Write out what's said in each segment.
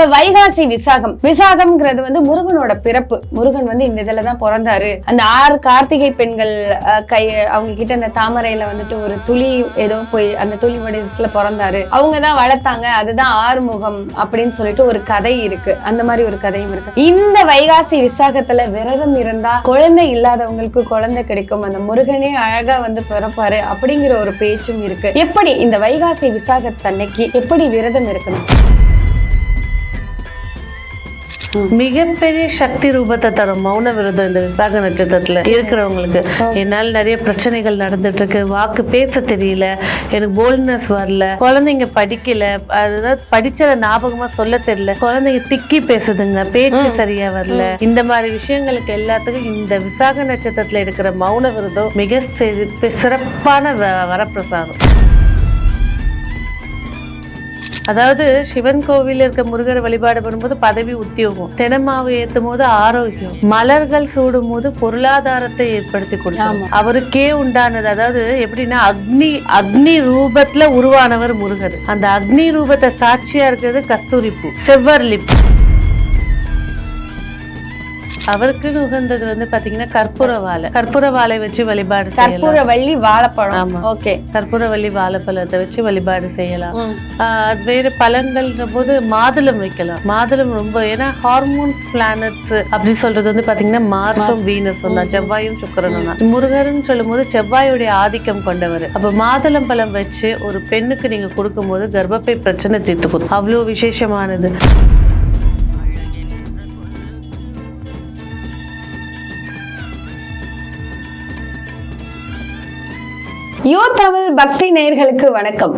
இப்ப வைகாசி விசாகம். விசாகம்ங்கிறது வந்து முருகனோட பிறப்பு. முருகன் வந்து இந்த இதுல தான் பிறந்தாரு. அந்த ஆறு கார்த்திகை பெண்கள் கை அவங்க கிட்ட அந்த தாமரையில வந்துட்டு ஒரு துளி ஏதோ போய் அந்த துளி வடிவத்துல பிறந்தாரு. அவங்க தான் வளர்த்தாங்க. அதுதான் ஆறுமுகம் அப்படின்னு சொல்லிட்டு ஒரு கதை இருக்கு. அந்த மாதிரி ஒரு கதையும் இருக்கு. இந்த வைகாசி விசாகத்துல விரதம் இருந்தா குழந்தை இல்லாதவங்களுக்கு குழந்தை கிடைக்கும். அந்த முருகனே அழகா வந்து பிறப்பாரு அப்படிங்கிற ஒரு பேச்சும் இருக்கு. எப்படி இந்த வைகாசி விசாகத்தன்னைக்கு எப்படி விரதம் இருக்கணும்? மிகப்பெரிய சக்தி ரூபத்தை தரும் மௌன விரதம் இந்த விசாக நட்சத்திரத்துல இருக்கிறவங்களுக்கு. என்னால் நிறைய பிரச்சனைகள் நடந்துட்டு இருக்கு வாக்கு பேச தெரியல. எனக்கு போல்ட்னஸ் வரல. குழந்தைங்க படிக்கல. அதாவது படிச்சத ஞாபகமா சொல்ல தெரியல. குழந்தைங்க திக்கி பேசுதுங்க. பேச்சு சரியா வரல. இந்த மாதிரி விஷயங்களுக்கு எல்லாத்துக்கும் இந்த விசாக நட்சத்திரத்துல இருக்கிற மௌன விரதம் மிக சிறப்பு- சிறப்பான வரப்பிரசாதம். அதாவது சிவன் கோவில் இருக்க முருகர் வழிபாடு பண்ணும்போது பதவி உத்தியோகம் தினமாவு ஏத்தும் போது ஆரோக்கியம் மலர்கள் சூடும் போது பொருளாதாரத்தை ஏற்படுத்தி கொடுத்தாங்க அவருக்கே உண்டானது அதாவது எப்படின்னா அக்னி அக்னி ரூபத்துல உருவானவர் முருகர். அந்த அக்னி ரூபத்தை சாட்சியா இருக்கிறது கஸ்தூரி பூ செவ்வரளி பூ. அவருக்குன்னு உகந்தது வந்து பாத்தீங்கன்னா கற்பூர வாழை கற்பூர வாழை வச்சு வழிபாடு கற்பூர வள்ளி வாழைப்பழம். ஓகே. கற்பூரவள்ளி வாழைப்பழத்தை வச்சு வழிபாடு செய்யலாம். அது வேறு பழங்கள்ன்ற போது மாதுளம் வைக்கலாம். மாதுளம் ரொம்ப ஏன்னா ஹார்மோன்ஸ் பிளானட்ஸ் அப்படி சொல்றது வந்து பாத்தீங்கன்னா மார்ஸும் வீனஸும் தான். செவ்வாயும் சுக்கிரனும் தான். முருகர்னு சொல்லும்போது செவ்வாயுடைய ஆதிக்கம் கொண்டவர். அப்ப மாதுளம் பழம் வச்சு ஒரு பெண்ணுக்கு நீங்க கொடுக்கும்போது கர்ப்பப்பை பிரச்சனை தீர்த்துக்கும் அவ்வளோ விசேஷமானது. யோ தமிழ் பக்தி நேயர்களுக்கு வணக்கம்.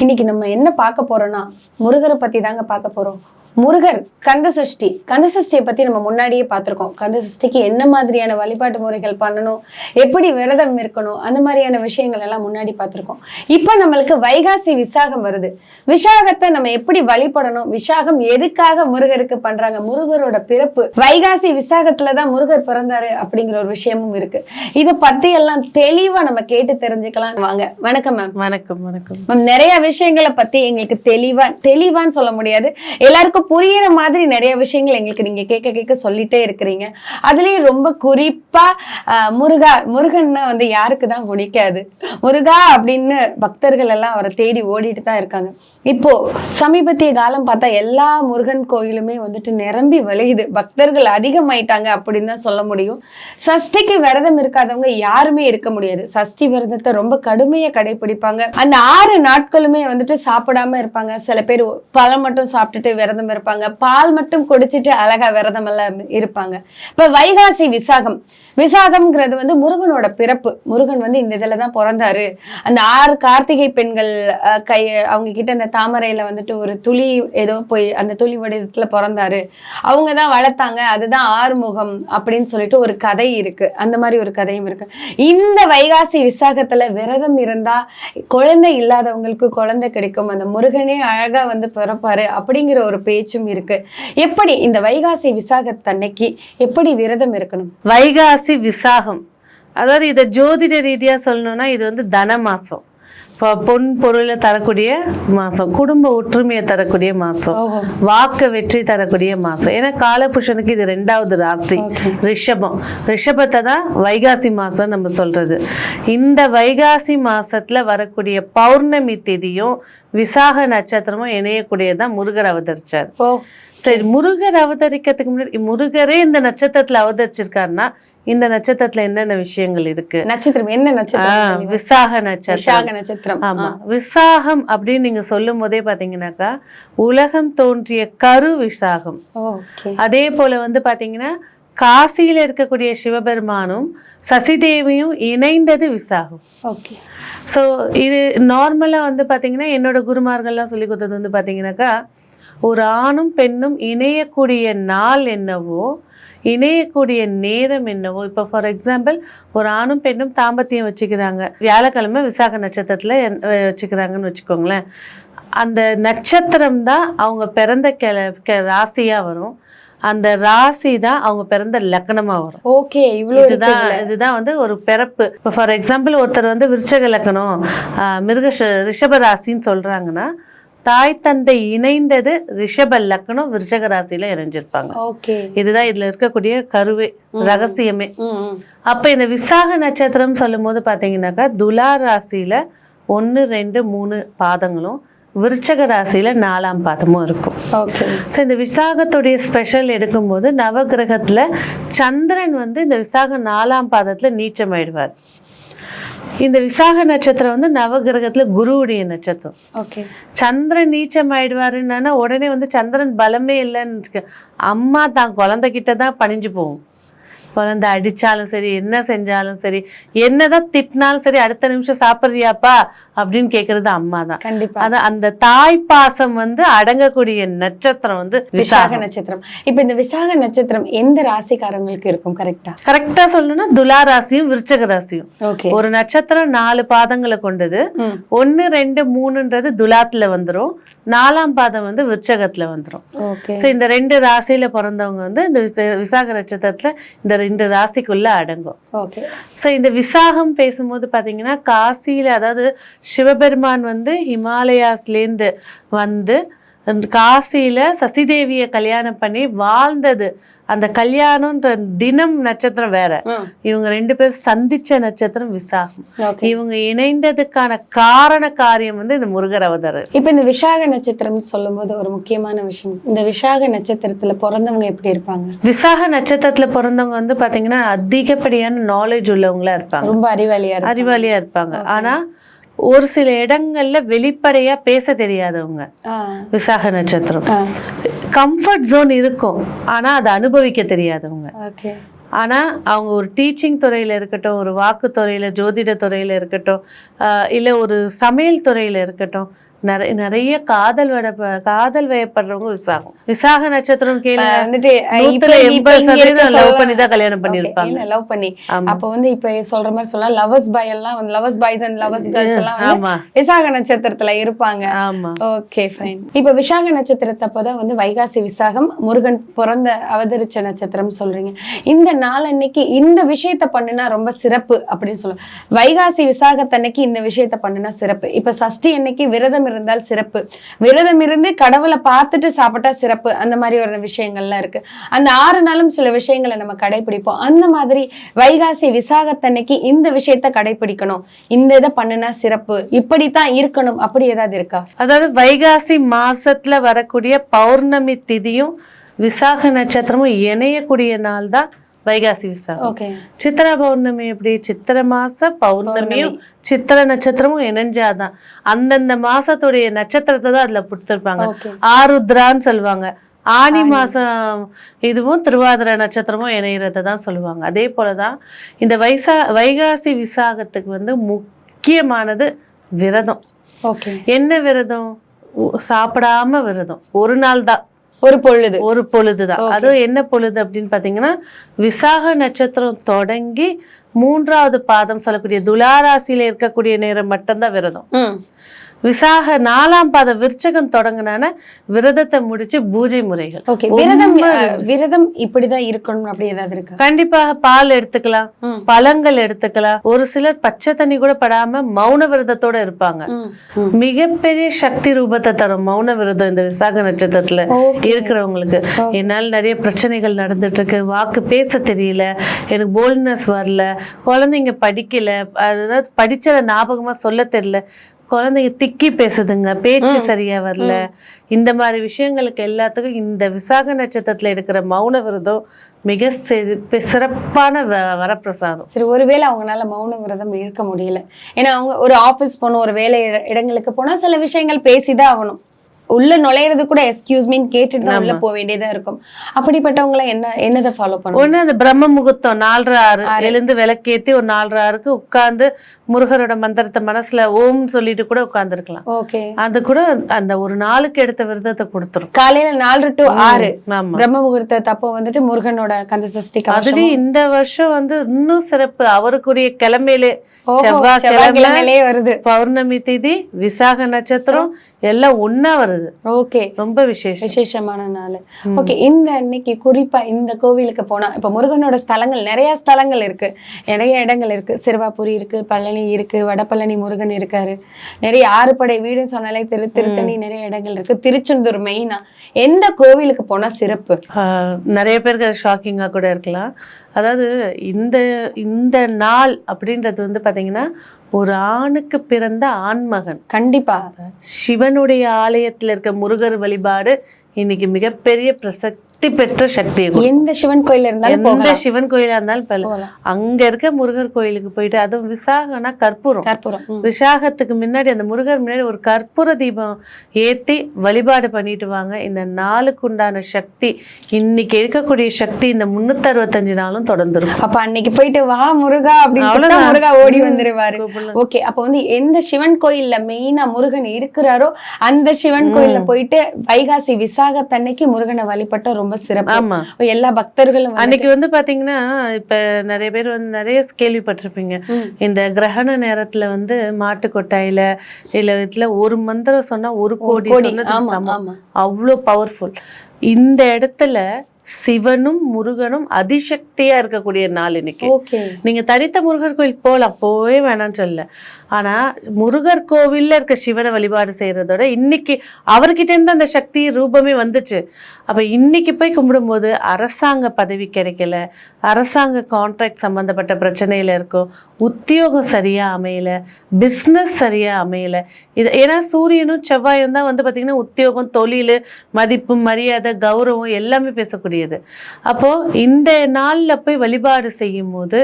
இன்னைக்கு நம்ம என்ன பார்க்க போறோம்னா முருகரை பத்தி தாங்க பார்க்க போறோம். முருகர் கந்த சஷ்டி. கந்த சஷ்டியை பத்தி நம்ம முன்னாடியே பார்த்திருக்கோம். கந்த சஷ்டிக்கு என்ன மாதிரியான வழிபாட்டு முறைகள் பண்ணணும்? எப்படி விரதம் இருக்கணும்? அந்த மாதிரியான விஷயங்கள் எல்லாம் முன்னாடி பார்த்திருக்கோம். இப்போ நம்மளுக்கு வைகாசி விசாகம் வருது. விசாகத்தை நம்ம எப்படி வழிபடணும்? விசாகம் எதுக்காக முருகருக்கு பண்றாங்க? முருகரோட பிறப்பு. வைகாசி விசாகத்துல தான் முருகர் பிறந்தாரு அப்படிங்கிற ஒரு விஷயமும் இருக்கு. இதை பத்தி எல்லாம் தெளிவா நம்ம கேட்டு தெரிஞ்சுக்கலாம். வாங்க. வணக்கம் மேம் வணக்கம் வணக்கம். மேம் நிறைய விஷயங்களை பத்தி எங்களுக்கு தெளிவா தெளிவான்னு சொல்ல முடியாது. எல்லாருக்கும் புரியுற மாதிரி நிறைய விஷயங்கள் எங்களுக்கு நீங்க கேட்க கேட்க சொல்லிட்டே இருக்கிறீங்க. அதுலயும் ரொம்ப குறிப்பா முருகா முருகன்னா வந்து யாருக்கு தான் பிடிக்காது. முருகா அப்படின்னு பக்தர்கள் எல்லாம் அவரை தேடி ஓடிட்டு தான் இருக்காங்க. இப்போ சமீபத்திய காலம் பார்த்தா எல்லா முருகன் கோயிலுமே வந்துட்டு நிரம்பி வழியுது. பக்தர்கள் அதிகமாயிட்டாங்க அப்படின்னு தான் சொல்ல முடியும். சஷ்டிக்கு விரதம் இருக்காதவங்க யாருமே இருக்க முடியாது. சஷ்டி விரதத்தை ரொம்ப கடுமையா கடைபிடிப்பாங்க. அந்த ஆறு நாட்களுமே வந்துட்டு சாப்பிடாம இருப்பாங்க. சில பேர் பழம் மட்டும் சாப்பிட்டுட்டு விரதம் இருப்பாங்க. பால் மட்டும் குடிச்சிட்டு அழகா விரதம் எல்லாம் இருப்பாங்க. இப்ப வைகாசி விசாகம். விசாகம்ங்கிறது வந்து முருகனோட பிறப்பு. முருகன் வந்து இந்த இதுல தான் பிறந்தாரு. அந்த ஆறு கார்த்திகை பெண்கள் கை அவங்க கிட்ட அந்த தாமரையில வந்துட்டு ஒரு துளி ஏதோ போய் அந்த துளி வடிவத்துல பிறந்தாரு. அவங்க தான் வளர்த்தாங்க. அதுதான் ஆறுமுகம் அப்படின்னு சொல்லிட்டு ஒரு கதை இருக்கு. அந்த மாதிரி ஒரு கதையும் இருக்கு. இந்த வைகாசி விசாகத்துல விரதம் இருந்தா குழந்தை இல்லாதவங்களுக்கு குழந்தை கிடைக்கும். அந்த முருகனே அழகா வந்து பிறப்பாரு அப்படிங்கிற ஒரு பேச்சும் இருக்கு. எப்படி இந்த வைகாசி விசாகத்தன்னைக்கு எப்படி விரதம் இருக்கணும்? வைகாசி விசாகம். அதாவது இதை ஜோதிட ரீதியாக சொல்லணும்னா இது வந்து தன மாசம் பொன் பொருளை தரக்கூடிய மாசம் குடும்ப ஒற்றுமையை தரக்கூடிய மாசம் ஓஹோ. வாக்கு வெற்றி தரக்கூடிய மாசம். ஏன்னா காலபுருஷனுக்கு இது ரெண்டாவது ராசி. ரிஷபம். ரிஷபத்தை தான் வைகாசி மாசம் நம்ம சொல்றது. இந்த வைகாசி மாசத்துல வரக்கூடிய பௌர்ணமி திதியும் விசாக நட்சத்திரமும் இணையக்கூடியதான் முருகர் அவதரிச்சார். சரி முருகர் அவதரிக்கிறதுக்கு முன்னாடி முருகரே இந்த நட்சத்திரத்துல அவதரிச்சிருக்காருன்னா இந்த நட்சத்திரத்துல என்னென்ன விஷயங்கள் இருக்கு? நட்சத்திரம் என்ன நட்சத்திரம்? விசாக நட்சத்திரம். விசாக நட்சத்திரம். ஆமா. விசாகம் அப்படின்னு நீங்க சொல்லும் போதே பாத்தீங்கன்னாக்கா உலகம் தோன்றிய கரு விசாகம். அதே போல வந்து பாத்தீங்கன்னா காசியில இருக்கக்கூடிய சிவபெருமானும் சசிதேவியும் இணைந்தது விசாகம். ஓகே. ஸோ இது நார்மலாக வந்து பார்த்தீங்கன்னா என்னோட குருமார்கள்லாம் சொல்லி கொடுத்தது வந்து பார்த்தீங்கன்னாக்கா ஒரு ஆணும் பெண்ணும் இணையக்கூடிய நாள் என்னவோ இணையக்கூடிய நேரம் என்னவோ இப்போ ஃபார் எக்ஸாம்பிள் ஒரு ஆணும் பெண்ணும் தாம்பத்தியம் வச்சுக்கிறாங்க. வியாழக்கிழமை விசாக நட்சத்திரத்தில் வச்சுக்கிறாங்கன்னு வச்சுக்கோங்களேன். அந்த நட்சத்திரம் தான் அவங்க பிறந்த கிள கெ- ராசியா வரும். அந்த ராசி தான் அவங்க பிறந்த லக்னமா வரும். ஓகே இவ்வளவு இதுதான். இதுதான் வந்து ஒரு பிறப்பு. இப்போ ஃபார் எக்ஸாம்பிள் ஒருத்தர் வந்து விருச்சக லக்கணம் மிருக ரிஷப ராசின்னு சொல்றாங்கன்னா தாய் தந்தை இணைந்தது ரிஷப லக்னம் விருச்சக ராசியில இணைஞ்சிருப்பாங்க. இதுதான் இதுல இருக்கக்கூடிய கருவே ரகசியமே. அப்ப இந்த விசாக நட்சத்திரம் சொல்லும் போது பாத்தீங்கன்னாக்கா துலா ராசியில ஒன்று ரெண்டு மூணு பாதங்களும் விருச்சக ராசியில நாலாம் பாதமும் இருக்கும். ஸோ இந்த விசாகத்துடைய ஸ்பெஷல் எடுக்கும்போது நவகிரகத்துல சந்திரன் வந்து இந்த விசாகம் நாலாம் பாதத்துல நீச்சமாயிடுவார். இந்த விசாக நட்சத்திரம் வந்து நவகிரகத்துல குருவுடைய நட்சத்திரம். ஓகே. சந்திரன் நீச்சம் ஆயிடுவாருன்னா உடனே வந்து சந்திரன் பலமே இல்லைன்னு வச்சுக்க அம்மா தான் குழந்தைகிட்ட தான் பணிஞ்சு போகும். குழந்தை அடிச்சாலும் சரி என்ன செஞ்சாலும் சரி என்னதான் திட்டினாலும் சரி அடுத்த நிமிஷம் சாப்பிட்றியாப்பா? அப்படின்னு கேக்குறது அம்மா தான் கண்டிப்பா. அதான் அந்த தாய் பாசம் வந்து அடங்கக்கூடிய நட்சத்திரம் வந்து விசாக நட்சத்திரம். இப்ப இந்த விசாக நட்சத்திரம் எந்த ராசிக்காரங்களுக்கு இருக்கும்? கரெக்டா கரெக்டா சொல்லணும்னா துலா ராசியும் விருச்சக ராசியும். ஒரு நட்சத்திரம் நாலு பாதங்களை கொண்டது. ஒன்னு ரெண்டு மூணுன்றது துலாத்துல வந்துரும். நாலாம் பாதம் வந்து விருச்சகத்துல வந்துரும். இந்த ரெண்டு ராசியில பிறந்தவங்க வந்து இந்த விச- விசாக நட்சத்திரத்துல இந்த ரெண்டு ராசிக்குள்ள அடங்கும். ஸோ இந்த விசாகம் பேசும்போது பாத்தீங்கன்னா காசியில அதாவது சிவபெருமான் வந்து ஹிமாலயாஸ்லேருந்து வந்து காசியில சசிதேவியை கல்யாணம் பண்ணி வாழ்ந்தது. அந்த கல்யாணம்ன்ற தினம் நட்சத்திரம் வேற. இவங்க ரெண்டு பேரும் சந்திச்ச நட்சத்திரம் விசாகம். இவங்க இணைந்ததுக்கான காரண காரியம் வந்து இந்த முருகர் அவதாரம் இப்ப இந்த விசாக நட்சத்திரம்னு சொல்லும்போது ஒரு முக்கியமான விஷயம். இந்த விசாக நட்சத்திரத்துல பிறந்தவங்க எப்படி இருப்பாங்க? விசாக நட்சத்திரத்துல பிறந்தவங்க வந்து பாத்தீங்கன்னா அதிகப்படியான நாலேஜ் உள்ளவங்களா இருப்பாங்க. ரொம்ப அறிவாளியா அறிவாளியா இருப்பாங்க. ஆனா ஒரு சில இடங்கள்ல வெளிப்படையா பேச தெரியாதவங்க. விசாக நட்சத்திரம். கம்ஃபர்ட் ஜோன் இருக்கும். ஆனா அதை அனுபவிக்க தெரியாதவங்க. ஓகே. ஆனா அவங்க ஒரு டீச்சிங் துறையில இருக்கட்டும் ஒரு வாக்கு துறையில ஜோதிட துறையில இருக்கட்டும் இல்ல ஒரு சமையல் துறையில இருக்கட்டும் நிறைய நிறைய காதல் வட காதல் வயப்படுறவங்க விசாகம். விசாக நட்சத்திரம் வந்துட்டு லவ் பண்ணி தான் கல்யாணம் லவ். அப்ப வந்து இப்ப சொல்ற மாதிரி சொல்லலாம் லவர்ஸ் பாய் எல்லாம் வந்து lovers boys and lovers girls எல்லாம் விசாக நட்சத்திரத்துல இருப்பாங்க. ஓகே ஃபைன் இப்ப விசாக நட்சத்திரத்தப்பதான் வந்து வைகாசி விசாகம் முருகன் பிறந்த அவதரிச்ச நட்சத்திரம் சொல்றீங்க. இந்த நாள் அன்னைக்கு இந்த விஷயத்த பண்ணுனா ரொம்ப சிறப்பு அப்படின்னு சொல்லுவோம் வைகாசி விசாகத்தன்னைக்கு இந்த விஷயத்த பண்ணுனா சிறப்பு. இப்ப சஷ்டி அன்னைக்கு விரதம் இருந்தால் சிறப்பு. விரதம் இருந்து கடவுளை பார்த்துட்டு சாப்பிட்டா சிறப்பு. அந்த மாதிரி ஒரு விஷயங்கள்லாம் இருக்கு. அந்த ஆறு நாளும் சில விஷயங்களை நம்ம கடைபிடிப்போம். அந்த மாதிரி வைகாசி விசாகத்தன்னைக்கு இந்த விஷயத்த கடைபிடிக்கணும். இந்த இதை பண்ணுனா சிறப்பு. இப்படித்தான் இருக்கணும். அப்படி ஏதாவது இருக்கா? அதாவது வைகாசி மாசத்துல வரக்கூடிய பௌர்ணமி திதியும் விசாக நட்சத்திரமும் இணையக்கூடிய நாள் தான் வைகாசி விசாகம். சித்திரா பௌர்ணமி எப்படி? சித்திரை மாச பௌர்ணமியும் சித்திர நட்சத்திரமும் இணைஞ்சாதான். அந்தந்த மாசத்துடைய நட்சத்திரத்தை தான் அதுல கொடுத்துருப்பாங்க ஆருத்ரான்னு சொல்லுவாங்க. ஆனி மாசம் இதுவும் திருவாதிரை நட்சத்திரமும் இணையறதை தான் சொல்லுவாங்க. அதே போலதான் இந்த வைசா வைகாசி விசாகத்துக்கு வந்து முக்கியமானது விரதம். என்ன விரதம்? சாப்பிடாம விரதம். ஒரு நாள் தான். ஒரு பொழுது. ஒரு பொழுதுதான். அதுவும் என்ன பொழுது அப்படின்னு பாத்தீங்கன்னா விசாக நட்சத்திரம் தொடங்கி மூன்றாவது பாதம் சொல்லக்கூடிய துலாராசியில இருக்கக்கூடிய நேரம் மட்டும்தான் விரதம். விசாக நாலாம் பாதம் விருச்சகம் தொடங்கினான விரதத்தை முடிச்சு பூஜை முறைகள். விரதம் விரதம் இப்படிதான் இருக்கணும் அப்படி ஏதாவது இருக்கா? கண்டிப்பாக பால் எடுத்துக்கலாம். பழங்கள் எடுத்துக்கலாம். ஒரு சிலர் பச்சை தண்ணி கூட படாம மௌன விரதத்தோட இருப்பாங்க. மிகப்பெரிய சக்தி ரூபத்தை தரும் மௌன விரதம் இந்த விசாக நட்சத்திரத்துல. இருக்கிறவங்களுக்கு. என்னால் நிறைய பிரச்சனைகள் நடந்துட்டு இருக்கு வாக்கு பேச தெரியல. எனக்கு போல்ட்னஸ் வரல. குழந்தைங்க படிக்கல. அதாவது படிச்சதை ஞாபகமா சொல்ல தெரியல. குழந்தைங்க திக்கி பேசுதுங்க. பேச்சு சரியா வரல. இந்த மாதிரி விஷயங்களுக்கு எல்லாத்துக்கும் இந்த விசாக நட்சத்திரத்துல எடுக்கிற மௌன விரதம் மிக சிறப்பான வரப்பிரசாதம். சரி ஒருவேளை அவங்களால மௌன விரதம் இருக்க முடியல. ஏன்னா அவங்க ஒரு ஆபீஸ் போகணும் ஒரு வேலை இட- இடங்களுக்கு போனா சில விஷயங்கள் பேசிதான் ஆகணும். உள்ள நுழையிறது கூட எக்ஸ்கியூஸ் மீன் கேட்டுட்டு தான் உள்ள போக வேண்டியதா இருக்கும். அப்படிப்பட்டவங்கள என்ன என்னதை ஃபாலோ பண்ணுவோம் ஒண்ணு அந்த பிரம்ம முகூர்த்தம் நாலரை ஆறு எழுந்து விளக்கேத்தி ஒரு நாலரை ஆறுக்கு உட்கார்ந்து முருகரோட மந்திரத்தை மனசுல ஓம் சொல்லிட்டு கூட உட்கார்ந்துருக்கலாம். ஓகே. அது கூட அந்த ஒரு நாளுக்கு எடுத்த விரதத்தை கொடுத்துரும். காலையில நாலு டு ஆறு. பிரம்ம முகூர்த்த தப்போ வந்துட்டு முருகனோட கந்த சஷ்டி அதுலயும் இந்த வருஷம் வந்து இன்னும் சிறப்பு. அவருக்குரிய கிழமையிலே செவ்வாய்க்கிழமை செவ்வாய்க்கிழமையிலே வருது. பௌர்ணமி திதி விசாக நட்சத்திரம் எல்லாம் ஒண்ணா வருது. அது ஓகே. ரொம்ப விசேஷம். விசேஷமான நாள். ஓகே இந்த அன்னைக்கு குறிப்பா இந்த கோவிலுக்கு போனா இப்ப முருகனோட ஸ்தலங்கள் நிறைய ஸ்தலங்கள் இருக்கு. நிறைய இடங்கள் இருக்கு. சிறுவாபுரி இருக்கு பழனி இருக்கு வடபழனி முருகன் இருக்காரு. நிறைய ஆறுபடை வீடுன்னு சொன்னாலே திரு திருத்தணி நிறைய இடங்கள் இருக்கு. திருச்செந்தூர் மெயினா எந்த கோவிலுக்கு போனா சிறப்பு? நிறைய பேருக்கு அது ஷாக்கிங்காக கூட இருக்கலாம். அதாவது இந்த இந்த நாள் அப்படின்றது வந்து பார்த்தீங்கன்னா ஒரு ஆணுக்கு பிறந்த ஆண்மகன். கண்டிப்பா. சிவனுடைய ஆலயத்தில் இருக்க முருகர் வழிபாடு இன்னைக்கு மிகப்பெரிய பிரசக்தி பெற்ற சக்தி எந்த சிவன் கோயில் இருந்தாலும் எந்த சிவன் கோயிலா இருந்தாலும். போகலாம். அங்க இருக்க முருகர் கோயிலுக்கு போயிட்டு அதுவும் விசாகம்னா கற்பூரம் கற்பூரம். விசாகத்துக்கு முன்னாடி அந்த முருகர் முன்னாடி ஒரு கற்பூர தீபம் ஏத்தி வழிபாடு பண்ணிட்டு வாங்க இந்த நாளுக்கு உண்டான சக்தி இன்னைக்கு இருக்கக்கூடிய சக்தி இந்த முன்னூத்தி அறுபத்தஞ்சு நாளும் தொடர்ந்து அப்ப அன்னைக்கு போயிட்டு வா முருகா அப்படின்னு. முருகா ஓடி வந்துருவாரு. ஓகே அப்ப வந்து எந்த சிவன் கோயில்ல மெயினா முருகன் இருக்கிறாரோ அந்த சிவன் கோயில்ல போயிட்டு வைகாசி விசாகத்தன்னைக்கு முருகனை வழிபட்டா ரொம்ப சிறப்பு. ஆமா. எல்லா பக்தர்களும் அன்னைக்கு வந்து பாத்தீங்கன்னா இப்ப நிறைய பேர் வந்து நிறைய கேள்விப்பட்டிருப்பீங்க. இந்த கிரகண நேரத்துல வந்து மாட்டு கொட்டாயில இல்ல இதுல ஒரு மந்திரம் சொன்னா ஒரு கோடி கோடி. சொன்னதுக்கு ஆமா சமம். ஆமா. அவ்வளோ பவர்ஃபுல் இந்த இடத்துல சிவனும் முருகனும் அதிசக்தியா இருக்கக்கூடிய நாள் இன்னைக்கு. நீங்க தனித்த முருகர் கோயில் போகலாம் போவே வேணாம்னு சொல்லல. ஆனா முருகர் கோவில்ல இருக்க சிவனை வழிபாடு செய்யறதோட இன்னைக்கு அவர்கிட்ட இருந்து அந்த சக்தி ரூபமே வந்துச்சு. அப்ப இன்னைக்கு போய் கும்பிடும்போது அரசாங்க பதவி கிடைக்கல அரசாங்க கான்ட்ராக்ட் சம்பந்தப்பட்ட பிரச்சனையில இருக்கும் உத்தியோகம் சரியா அமையல பிஸ்னஸ் சரியா அமையல. இது ஏன்னா சூரியனும் செவ்வாயும் தான் வந்து பாத்தீங்கன்னா உத்தியோகம் தொழில் மதிப்பு மரியாதை கௌரவம் எல்லாமே பேசக்கூடியது அப்போ இந்த நாள்ல போய் வழிபாடு செய்யும் போது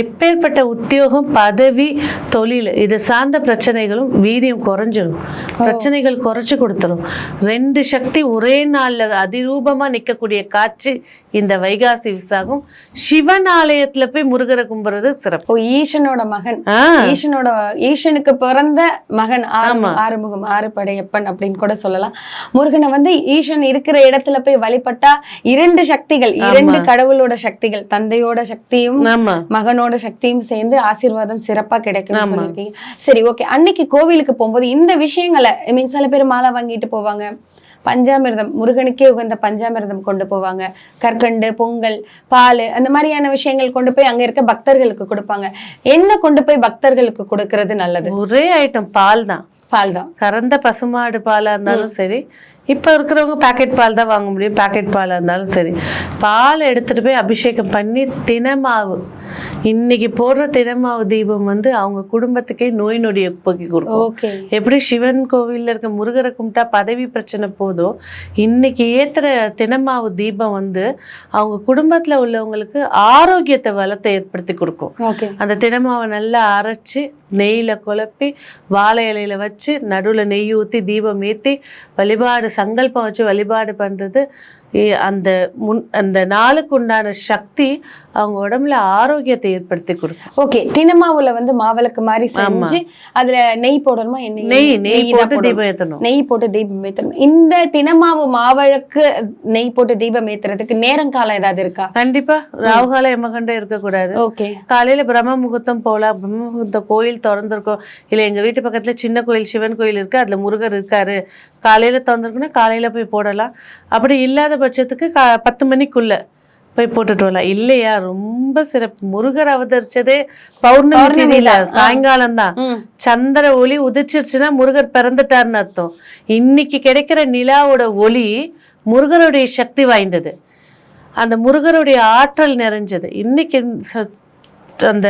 எப்பேற்பட்ட உத்தியோகம் பதவி தொழில் இது சார்ந்த பிரச்சனைகளும் வீரியம் குறைஞ்சிரும். பிரச்சனைகள் குறைச்சு கொடுத்துரும். ரெண்டு சக்தி ஒரே நாள்ல அதிரூபமா நிக்கக்கூடிய காட்சி இந்த வைகாசி விசாகம். சிவன் ஆலயத்துல போய் முருகரை கும்பிடுறது சிறப்பு. ஈசனோட மகன். ஈசனோட ஈசனுக்கு பிறந்த மகன் ஆறு. ஆறுமுகம் ஆறுபடையப்பன் அப்படின்னு கூட சொல்லலாம். முருகனை வந்து ஈசன் இருக்கிற இடத்துல போய் வழிபட்டா இரண்டு சக்திகள் இரண்டு கடவுளோட சக்திகள் தந்தையோட சக்தியும் மகனோட சக்தியும் சேர்ந்து ஆசீர்வாதம் சிறப்பா கிடைக்கும்னு சொல்லியிருக்கீங்க. சரி ஓகே அன்னைக்கு கோவிலுக்கு போகும்போது இந்த விஷயங்களை ஐ மீன் சில பேர் மாலை வாங்கிட்டு போவாங்க. பஞ்சாமிர்தம் முருகனுக்கே உகந்த பஞ்சாமிர்தம் கொண்டு போவாங்க. கற்கண்டு பொங்கல் பால் அந்த மாதிரியான விஷயங்கள் கொண்டு போய் அங்க இருக்க பக்தர்களுக்கு கொடுப்பாங்க. என்ன கொண்டு போய் பக்தர்களுக்கு கொடுக்கறது நல்லது? ஒரே ஐட்டம் பால் தான். பால் தான். கறந்த பசுமாடு பாலா இருந்தாலும் சரி இப்ப இருக்கிறவங்க பாக்கெட் பால் தான் வாங்க முடியும். பாக்கெட் பாலா இருந்தாலும் சரி. பால் எடுத்துட்டு போய் அபிஷேகம் பண்ணி தினமாவு. இன்னைக்கு போடுற தினமாவு தீபம் வந்து அவங்க குடும்பத்துக்கே நோய் நொடியை போக்கி கொடுக்கும். எப்படி சிவன் கோவில்ல இருக்க முருகரை கும்பிட்டா பதவி பிரச்சனை போதோ இன்னைக்கு ஏத்துற தினமாவு தீபம் வந்து அவங்க குடும்பத்துல உள்ளவங்களுக்கு ஆரோக்கியத்தை வளத்தை ஏற்படுத்தி கொடுக்கும். அந்த தினமாவை நல்லா அரைச்சு நெய்யில குழப்பி வாழை இலையில வச்சு நடுவுல நெய் ஊத்தி தீபம் ஏத்தி வழிபாடு சங்கல்பம் வச்சு வழிபாடு பண்றது அந்த முன் அந்த நாளுக்கு உண்டான சக்தி அவங்க உடம்புல ஆரோக்கியத்தை ஏற்படுத்தி கொடுக்கும். ஓகே தினமாவுல வந்து மாவிளக்கு மாதிரி செஞ்சு அதுல நெய் போடணுமா? என்ன நெய் நெய் போட்டு. தீபம் ஏத்தணும். நெய் போட்டு தீபம் ஏத்தணும். இந்த தினமாவு மாவழக்கு நெய் போட்டு தீபம் ஏத்துறதுக்கு நேரங்காலம் ஏதாவது இருக்கா? கண்டிப்பா. ராகுகால எமகண்டம் இருக்கக்கூடாது. ஓகே. காலையில பிரம்ம முகூர்த்தம் போகலாம் பிரம்ம முகூர்த்த கோயில் திறந்திருக்கும். இல்ல எங்க வீட்டு பக்கத்துல சின்ன கோயில் சிவன் கோயில் இருக்கு. அதுல முருகர் இருக்காரு. காலையில திறந்திருக்குன்னா காலையில போய் போடலாம். அப்படி இல்லாத பட்சத்துக்கு கா பத்து மணிக்குள்ள போய் போட்டுட்டு வரலாம் இல்லையா? ரொம்ப சிறப்பு. முருகர் அவதரிச்சதே பௌர்ணமி. சாயங்காலம் தான். சந்திர ஒளி உதிச்சிருச்சுன்னா முருகர் பிறந்துட்டாருன்னு அர்த்தம். இன்னைக்கு கிடைக்கிற நிலாவோட ஒளி முருகருடைய சக்தி வாய்ந்தது. அந்த முருகருடைய ஆற்றல் நிறைஞ்சது. இன்னைக்கு அந்த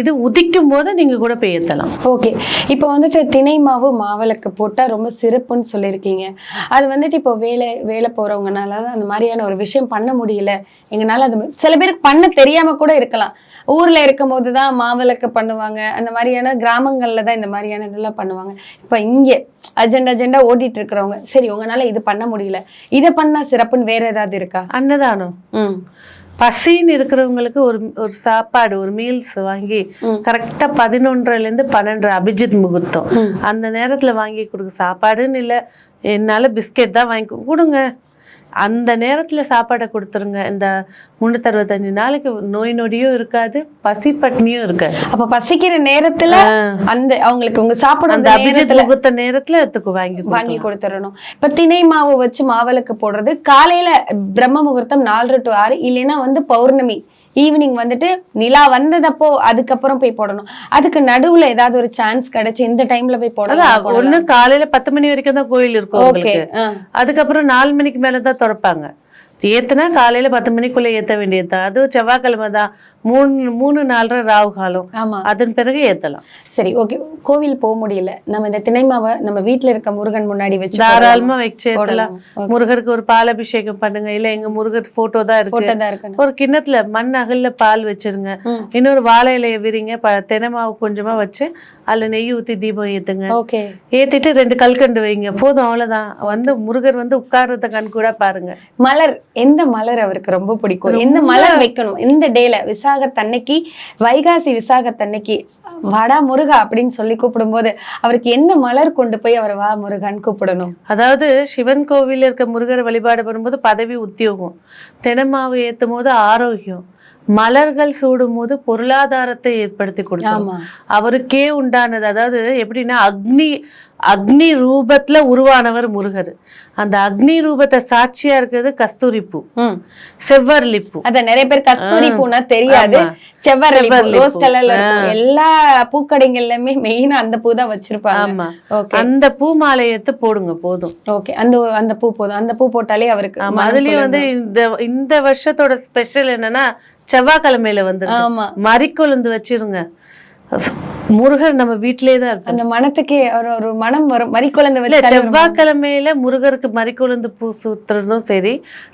இது உதிக்கும் போது நீங்க கூட போய் ஏத்தலாம். ஓகே. இப்போ வந்துட்டு திணை மாவு மாவிளக்கு போட்டா ரொம்ப சிறப்புன்னு சொல்லியிருக்கீங்க. அது வந்துட்டு இப்போ வேலை வேலை போறவங்கனால தான் அந்த மாதிரியான ஒரு விஷயம் பண்ண முடியல. எங்கனால அது சில பேருக்கு பண்ண தெரியாம கூட இருக்கலாம். ஊர்ல இருக்கும்போது தான் மாவிளக்கு பண்ணுவாங்க. அந்த மாதிரியான கிராமங்கள்ல தான் இந்த மாதிரியான இதெல்லாம் பண்ணுவாங்க. இப்போ இங்கே அஜெண்டா அஜெண்டா ஓடிட்டு இருக்கிறவங்க சரி உங்களால இது பண்ண முடியல. இதை பண்ணா சிறப்புன்னு வேற ஏதாவது இருக்கா? அன்னதானம். ம். பசின்னு இருக்கிறவங்களுக்கு ஒரு ஒரு சாப்பாடு ஒரு மீல்ஸ் வாங்கி. கரெக்டா பதினொன்றரைல இருந்து பன்னெண்டு அபிஜித் முகூர்த்தம். அந்த நேரத்துல வாங்கி கொடுக்க சாப்பாடுன்னு இல்ல என்னால பிஸ்கெட் தான் வாங்கி கொடு- கொடுங்க அந்த நேரத்துல சாப்பாடை கொடுத்துருங்க. இந்த முன்னூத்தறுபத்தஞ்சு நாளைக்கு நோய் நொடியும் இருக்காது பசி பட்னியும் இருக்காது. அப்ப பசிக்கிற நேரத்துல அந்த அவங்களுக்கு உங்க சாப்பிடும் அந்த அபிஜித் நேரத்துல முகூர்த்த நேரத்துல எடுத்துக்கு வாங்கி வாங்கி கொடுத்துடணும். இப்ப திணை மாவு வச்சு மாவிளக்கு போடுறது காலையில பிரம்ம முகூர்த்தம் நாலு டு ஆறு இல்லைன்னா வந்து பௌர்ணமி. ஈவினிங் வந்துட்டு நிலா வந்ததப்போ அதுக்கப்புறம் போய் போடணும். அதுக்கு நடுவுல ஏதாவது ஒரு சான்ஸ் கிடைச்சு இந்த டைம்ல போய் போடலாம் ஒண்ணு காலையில பத்து மணி வரைக்கும் தான் கோயில் இருக்கும் அதுக்கப்புறம் நாலு மணிக்கு மேல தான் திறப்பாங்க. ஏத்துனா காலையில பத்து மணிக்குள்ள ஏத்த வேண்டியதுதான். அதுவும் செவ்வாய்க்கிழமை தான். மூணு மூணு நாலரை ராவு காலம். ஆமா. அதன் பிறகு ஏத்தலாம். சரி ஓகே. கோவில் போக முடியல. நம்ம இந்த திணை மாவை நம்ம வீட்ல இருக்க முருகன் முன்னாடி வச்சு தாராளமா வச்சு ஏத்தலாம். போடலாம். முருகருக்கு ஒரு பாலாபிஷேகம் பண்ணுங்க. இல்ல எங்க முருகர் போட்டோ தான் இருக்கு. ஒரு கிண்ணத்துல மண் அகல்ல பால் வச்சிருங்க. இன்னொரு வாழை இலைய விரிங்க. ப தென்னை மாவு கொஞ்சமா வச்சு அதுல நெய் ஊத்தி தீபம் ஏத்துங்க. ஓகே. ஏத்திட்டு ரெண்டு கல்கண்டு வைங்க. போதும் அவ்வளவுதான். வந்து முருகர் வந்து உட்கார்றத கண் கூட பாருங்க. மலர் எந்த மலர் அவருக்கு ரொம்ப பிடிக்கும்? எந்த மலர் வைக்கணும்? இந்த டேல விசாகத்தன்னைக்கு வைகாசி விசாகத்தன்னைக்கு வாடா முருகா அப்படின்னு சொல்லி கூப்பிடும்போது அவருக்கு என்ன மலர் கொண்டு போய் அவர் வா முருகான்னு கூப்பிடணும்? அதாவது சிவன் கோவில்ல இருக்க முருகரை வழிபாடு பண்ணும்போது பதவி உத்தியோகம். தெனமாவு ஏத்தும் போது ஆரோக்கியம். மலர்கள் சூடும் போது பொருளாதாரத்தை ஏற்படுத்தி கொடுத்தோம். அவருக்கே உண்டானது அதாவது எப்படின்னா அக்னி அக்னி ரூபத்துல உருவானவர் முருகர். அந்த அக்னி ரூபத்தை சாட்சியா இருக்கிறது கஸ்தூரி பூ செவ்வரளி பூ அத நிறைய பேர் கஸ்தூரி பூனா தெரியாது. செவ்வரளி ரோஸ். கலர்ல எல்லா பூக்கடைகள்லயுமே மெயினா அந்த பூ தான் வச்சிருப்பாங்க. ஆமா. அந்த பூ மாலை எடுத்து போடுங்க போதும். ஓகே அந்த அந்த பூ போதும். அந்த பூ போட்டாலே அவருக்கு அதுலயும் வந்து இந்த இந்த வருஷத்தோட ஸ்பெஷல் என்னன்னா செவ்வாய்க்கிழமையில வந்து மறிக்கொழுந்து வச்சிருங்க. முருகர் நம்ம வீட்டிலேயே தான் அந்த மனத்துக்கு ஒரு ஒரு மனம் வரும். மறிக்குழந்தை செவ்வாய்க்கிழமையில முருகருக்கு மறிக்கொழுந்து பூ சுத்துறதும் சரி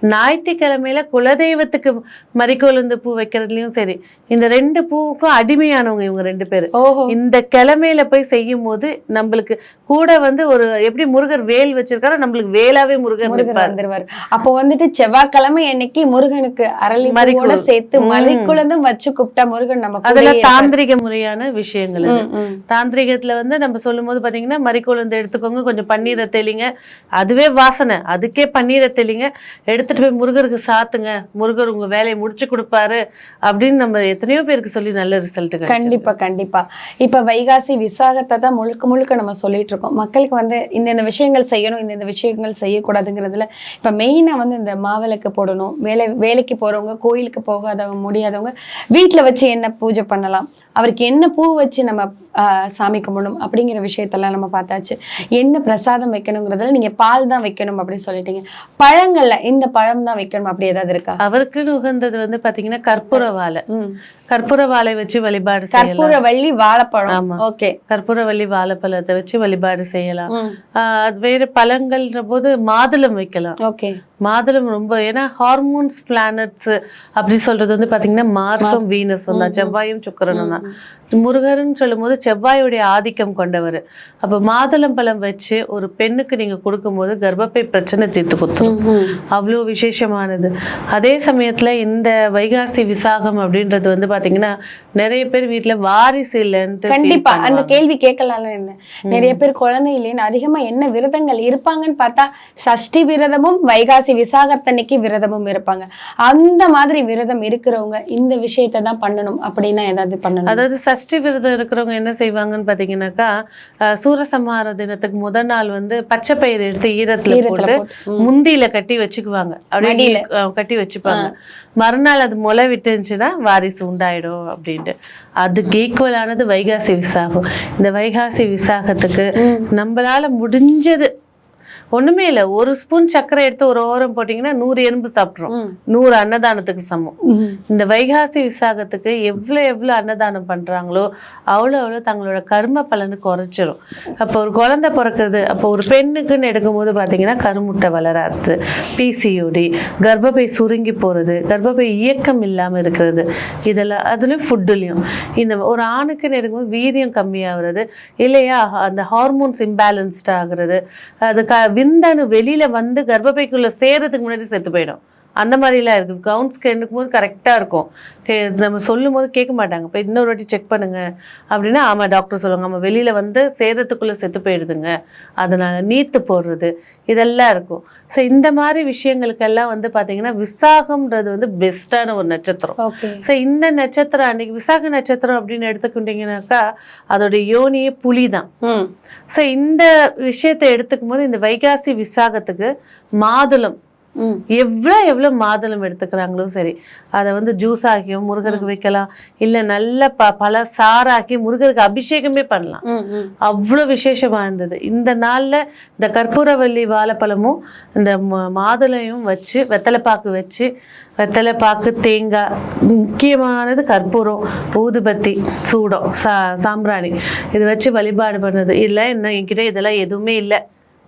ஞாயிற்றுக்கிழமையில குலதெய்வத்துக்கு மறிக்கொழுந்து பூ வைக்கிறதுலயும் சரி இந்த ரெண்டு பூவுக்கும் அடிமையானவங்க இவங்க ரெண்டு பேரு. ஓஹோ. இந்த கிழமையில போய் செய்யும் போது நம்மளுக்கு கூட வந்து ஒரு எப்படி முருகர் வேல் வச்சிருக்காரோ நம்மளுக்கு வேலாவே முருகர் நிற்பார் வந்துருவார். அப்போ வந்துட்டு செவ்வாய்க்கிழமை அன்னைக்கு முருகனுக்கு அரளி பூவோட மறிக்குழ- சேர்த்து. மறிக்குழந்தும் வச்சு கூப்பிட்டா முருகன் அதெல்லாம் இருப்பார். தாந்திரிக முறையான விஷயங்கள். ம். தாந்திரிகத்துல வந்து நம்ம சொல்லும்போது பாத்தீங்கன்னா மறிக்கொழுந்து எடுத்துக்கோங்க கொஞ்சம் பன்னீரை தெளிங்க. அதுவே வாசனை. அதுக்கே பன்னீரை தெளிங்க. எடுத்துட்டு போய் முருகருக்கு சாத்துங்க. முருகர் உங்க வேலையை முடிச்சு கொடுப்பாரு அப்படின்னு நம்ம எத்தனையோ பேருக்கு சொல்லி நல்ல ரிசல்ட் கண்டிப்பா கண்டிப்பா. இப்ப வைகாசி விசாகத்தை தான் முழுக்க முழுக்க நம்ம சொல்லிட்டு இருக்கோம். மக்களுக்கு வந்து இந்தந்த விஷயங்கள் செய்யணும் இந்தந்த விஷயங்கள் செய்யக்கூடாதுங்கிறதுல இப்ப மெயினா வந்து இந்த மாவிளக்கு போடணும். வேலை வேலைக்கு போறவங்க கோயிலுக்கு போகாதவங்க முடியாதவங்க வீட்ல வச்சு என்ன பூஜை பண்ணலாம்? அவருக்கு என்ன பூ வச்சு நம்ம ஆஹ், சாமி கும்பிடணும் அப்படிங்கிற விஷயத்தெல்லாம் நம்ம பார்த்தாச்சு. என்ன பிரசாதம் வைக்கணுங்கிறதுல நீங்க பால் தான் வைக்கணும் அப்படின்னு சொல்லிட்டீங்க. பழங்கள்ல இந்த பழம் தான் வைக்கணும் அப்படி ஏதாவது இருக்கா? அவருக்கு உகந்தது வந்து பாத்தீங்கன்னா கற்பூர வாழை. கற்பூர வாழை வச்சு வழிபாடு செய்யலாம். கற்பூரவள்ளி வாழைப்பழம். ஆமா. ஓகே. கற்பூரவள்ளி வாழைப்பழத்தை வச்சு வழிபாடு செய்யலாம். வேற பழங்கள்ன்ற போது மாதுளம் வைக்கலாம். ஓகே. மாதுளம் ரொம்ப ஏன்னா ஹார்மோன்ஸ் பிளானட்ஸ் அப்படி சொல்றது வந்து பாத்தீங்கன்னா மார்ஸும் வீனஸும் தான் செவ்வாயும் சுக்கிரனும் தான். முருகர்னு சொல்லும்போது செவ்வாயுடைய ஆதிக்கம் கொண்டவர். அப்ப மாதுளம் பழம் வச்சு ஒரு பெண்ணுக்கு நீங்க கொடுக்கும்போது கர்ப்பப்பை பிரச்சனை தீர்த்து கொடுத்துரும். அவ்வளோ விசேஷமானது. அதே சமயத்துல இந்த வைகாசி விசாகம் அப்படின்றது வந்து பாத்தீங்கன்னா நிறைய பேர் வீட்ல வாரிசு இல்லைன்ட்டு feel கண்டிப்பா. அந்த. கேள்வி கேட்கலாம்ல என்ன? நிறைய பேர் குழந்தை இல்லைன்னு அதிகமா என்ன விரதங்கள் இருப்பாங்கன்னு பார்த்தா சஷ்டி விரதமும் வைகாசி விசாகத்தன்னைக்கு விரதமும் இருப்பாங்க. அந்த மாதிரி விரதம் இருக்கிறவங்க இந்த விஷயத்தை தான் பண்ணணும் அப்படின்னா ஏதாவது பண்ணணும். அதாவது சஷ்டி விரதம் இருக்கிறவங்க என்ன செய்வாங்கன்னு பாத்தீங்கன்னாக்கா அஹ், சூரசம்ஹார தினத்துக்கு முதல் நாள் வந்து பச்சை பயிர் எடுத்து ஈரத்துல போட்டு. முந்தியில கட்டி வச்சுக்குவாங்க. அப்படியே. அஹ், கட்டி வச்சுப்பாங்க. மறுநாள் அது முளை விட்டுருந்துச்சுன்னா வாரிசு உண்டாயிடும் அப்படின்ட்டு. அதுக்கு ஈக்குவலானது வைகாசி விசாகம். இந்த வைகாசி விசாகத்துக்கு நம்மளால முடிஞ்சது ஒண்ணுமே இல்ல. ஒரு ஸ்பூன் சர்க்கரை எடுத்து ஒரு ஓரம் போட்டீங்கன்னா நூறு எறும்பு சாப்பிட்றோம். நூறு அன்னதானத்துக்கு சமம். இந்த வைகாசி விசாகத்துக்கு எவ்வளோ எவ்வளோ அன்னதானம் பண்றாங்களோ அவ்வளோ அவ்வளோ தங்களோட கர்ம பலனை குறைச்சிரும். அப்போ ஒரு குழந்தை பிறக்கிறது அப்போ ஒரு பெண்ணுக்குன்னு எடுக்கும்போது பார்த்தீங்கன்னா கருமுட்டை வளராது. பிசிஓடி கர்ப்பப்பை சுருங்கி போகிறது கர்ப்பப்பை இயக்கம் இல்லாமல் இருக்கிறது. இதெல்லாம் அதுலேயும் ஃபுட்டுலேயும் இந்த ஒரு ஆணுக்குன்னு எடுக்கும்போது வீரியம் கம்மியாகிறது. இல்லையா? அந்த ஹார்மோன்ஸ் இம்பேலன்ஸ்ட் ஆகுறது. அது க விந்தணு வெளியில வந்து கர்ப்பப்பைக்குள்ள சேர்றதுக்கு முன்னாடி செத்து போயிடும். அந்த மாதிரிலாம் இருக்குது கவுன்ஸ்க்கு போது கரெக்டாக இருக்கும். நம்ம சொல்லும் போது கேட்க மாட்டாங்க. இப்போ இன்னொரு வாட்டி செக் பண்ணுங்க. அப்படின்னா ஆமாம் டாக்டர் சொல்லுவாங்க. ஆமாம் வெளியில் வந்து சேதத்துக்குள்ளே செத்து போயிடுதுங்க. அதனால நீத்து போடுறது. இதெல்லாம் இருக்கும். ஸோ இந்த மாதிரி விஷயங்களுக்கெல்லாம் வந்து பார்த்தீங்கன்னா விசாகம்ன்றது வந்து பெஸ்ட்டான ஒரு நட்சத்திரம். ஸோ இந்த நட்சத்திரம் அன்னைக்கு விசாக நட்சத்திரம் அப்படின்னு எடுத்துக்கிட்டிங்கனாக்கா அதோட யோனியே புலி தான். ஸோ இந்த விஷயத்தை எடுத்துக்கும் போது இந்த வைகாசி விசாகத்துக்கு மாதுளம் எவ்வளோ எவ்வளோ மாதுளம் எடுத்துக்கிறாங்களோ சரி. அதை வந்து ஜூஸ் ஆக்கியும் முருகருக்கு வைக்கலாம். இல்லை நல்ல ப பல சாராக்கி முருகருக்கு அபிஷேகமே பண்ணலாம். அவ்வளோ விசேஷமா இருந்தது. இந்த நாளில் இந்த கற்பூரவல்லி வாழைப்பழமும் இந்த மாதுளையும் வச்சு வெத்தலைப்பாக்கு வச்சு வெத்தலைப்பாக்கு தேங்காய் முக்கியமானது கற்பூரம் ஊதுபத்தி சூடம் சா சாம்பிராணி. இது வச்சு வழிபாடு பண்ணுறது இல்லை இன்னும் என்கிட்ட இதெல்லாம் எதுவுமே இல்லை.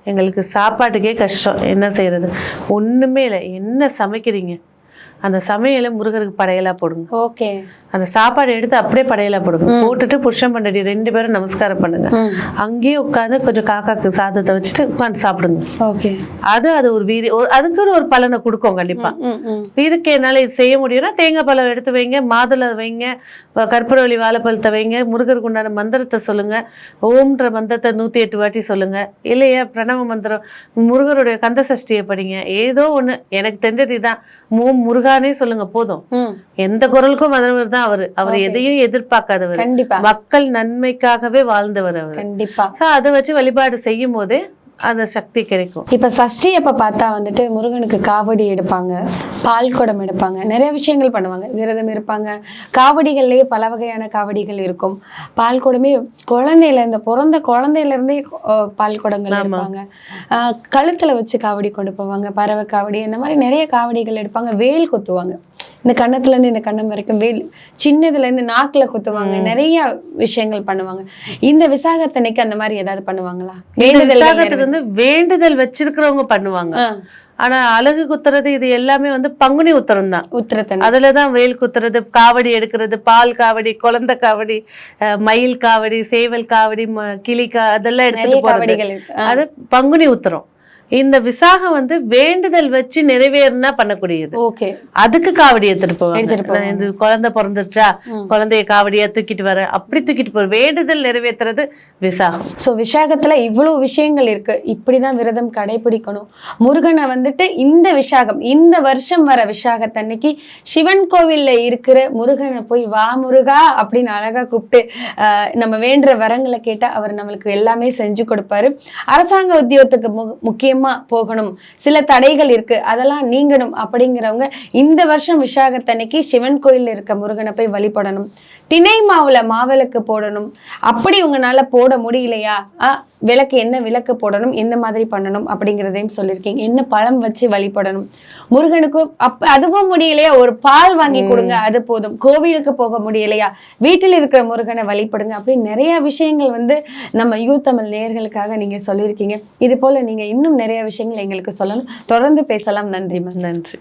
எங்களுக்கு சாப்பாட்டுக்கே கஷ்டம். என்ன செய்கிறது ஒன்றுமே இல்லை. என்ன சமைக்கிறீங்க? அந்த சமையலை முருகருக்கு படையலாக போடுங்க. ஓகே. அந்த சாப்பாடு எடுத்து அப்படியே படையலா போடுங்க. போட்டுட்டு புருஷன் பண்ணடி ரெண்டு பேரும் நமஸ்காரம் பண்ணுங்க. அங்கேயே உட்காந்து கொஞ்சம் காக்காக்கு சாதத்தை வச்சுட்டு உட்காந்து சாப்பிடுங்க. ஓகே. அது அது ஒரு வீடு அதுக்குன்னு ஒரு பலனை கொடுக்கும் கண்டிப்பா. இதுக்கு என்னால இது செய்ய முடியும்னா தேங்காய் பழம் எடுத்து வைங்க மாதுளை வைங்க கற்பூரவள்ளி வாழைப்பழத்தை வைங்க முருகருக்கு உண்டான மந்திரத்தை சொல்லுங்க ஓம்ன்ற மந்திரத்தை நூத்தி எட்டு வாட்டி சொல்லுங்க. இல்லையா பிரணவ மந்திரம் முருகருடைய கந்த சஷ்டியை படிங்க. ஏதோ ஒண்ணு எனக்கு தெரிஞ்சது இதான். ஓம் முருகானே சொல்லுங்க போதும். எந்த குரலுக்கும் வந்தவர் தான் அவரு. அவர் எதையும் எதிர்பார்க்காதவர். மக்கள் நன்மைக்காகவே வாழ்ந்தவர் அவர். கண்டிப்பா. அதை வச்சு வழிபாடு செய்யும் போதே அந்த சக்தி கிடைக்கும். இப்ப சஷ்டி அப்ப பார்த்தா வந்துட்டு முருகனுக்கு காவடி எடுப்பாங்க பால் குடம் எடுப்பாங்க நிறைய விஷயங்கள் பண்ணுவாங்க. விரதம் இருப்பாங்க. காவடிகள்லயே பல வகையான காவடிகள் இருக்கும். பால் குடமே குழந்தையில இருந்து பிறந்த குழந்தையில இருந்தே அஹ், பால் குடங்கள் எடுப்பாங்க. கழுத்துல வச்சு காவடி கொண்டு போவாங்க பறவை காவடி இந்த மாதிரி நிறைய காவடிகள் எடுப்பாங்க. வேல் குத்துவாங்க. இந்த கன்னத்துல இருந்து இந்த கண்ணம் வரைக்கும் வேல் சின்னதுல இருந்து நாக்குல குத்துவாங்க. நிறைய விஷயங்கள் பண்ணுவாங்க. இந்த விசாகத்தன்னைக்கு அந்த மாதிரி ஏதாவது பண்ணுவாங்களா? விசாகத்துக்கு வந்து வேண்டுதல் வச்சிருக்கிறவங்க பண்ணுவாங்க. ஆனா அழகு குத்துறது இது எல்லாமே வந்து பங்குனி உத்தரம் தான். உத்திரத்தன்னை அதுலதான் வேல் குத்துறது காவடி எடுக்கிறது பால் காவடி குழந்தை காவடி மயில் காவடி சேவல் காவடி கிளி கா அதெல்லாம் எடுத்துட்டு போறது. அது பங்குனி உத்தரம். இந்த விசாகம் வந்து வேண்டுதல் வச்சு நிறைவேறினா பண்ணக்கூடியது. ஓகே. அதுக்கு காவடி எடுத்துட்டு போவாங்க. குழந்தை பிறந்துருச்சா. குழந்தைய காவடியா தூக்கிட்டு வர அப்படி தூக்கிட்டு போற. வேண்டுதல் நிறைவேத்துறது விசாகம். ஸோ விசாகத்துல இவ்வளவு விஷயங்கள் இருக்கு. இப்படிதான் விரதம் கடைபிடிக்கணும். முருகனை வந்துட்டு இந்த விசாகம் இந்த வருஷம் வர விசாகத்தன்னைக்கு சிவன் கோவில்ல இருக்கிற முருகனை போய் வா முருகா அப்படின்னு அழகா கூப்பிட்டு நம்ம வேண்டுற வரங்களை கேட்டா அவர் நம்மளுக்கு எல்லாமே செஞ்சு கொடுப்பாரு. அரசாங்க உத்தியோகத்துக்கு மு முக்கியமா போகணும். சில தடைகள் இருக்கு. அதெல்லாம் நீங்கணும் அப்படிங்கிறவங்க இந்த வருஷம் விசாகத்தன்னைக்கு சிவன் கோயில்ல இருக்க முருகனை போய் வழிபடணும். திணை மாவுல மாவிளக்கு போடணும். அப்படி உங்களால போட முடியலையா? விளக்கு என்ன விளக்கு போடணும்? எந்த மாதிரி பண்ணணும் அப்படிங்கிறதையும் சொல்லியிருக்கீங்க. என்ன பழம் வச்சு வழிபடணும். முருகனுக்கு அப்ப அதுவும் முடியலையா? ஒரு பால் வாங்கி கொடுங்க அது போதும். கோவிலுக்கு போக முடியலையா? வீட்டில் இருக்கிற முருகனை வழிபடுங்க அப்படி நிறைய விஷயங்கள் வந்து நம்ம யூ தமிழ் நேயர்களுக்காக நீங்க சொல்லியிருக்கீங்க. இது போல நீங்க இன்னும் நிறைய விஷயங்கள் எங்களுக்கு சொல்லணும். தொடர்ந்து பேசலாம். நன்றி மேம். நன்றி.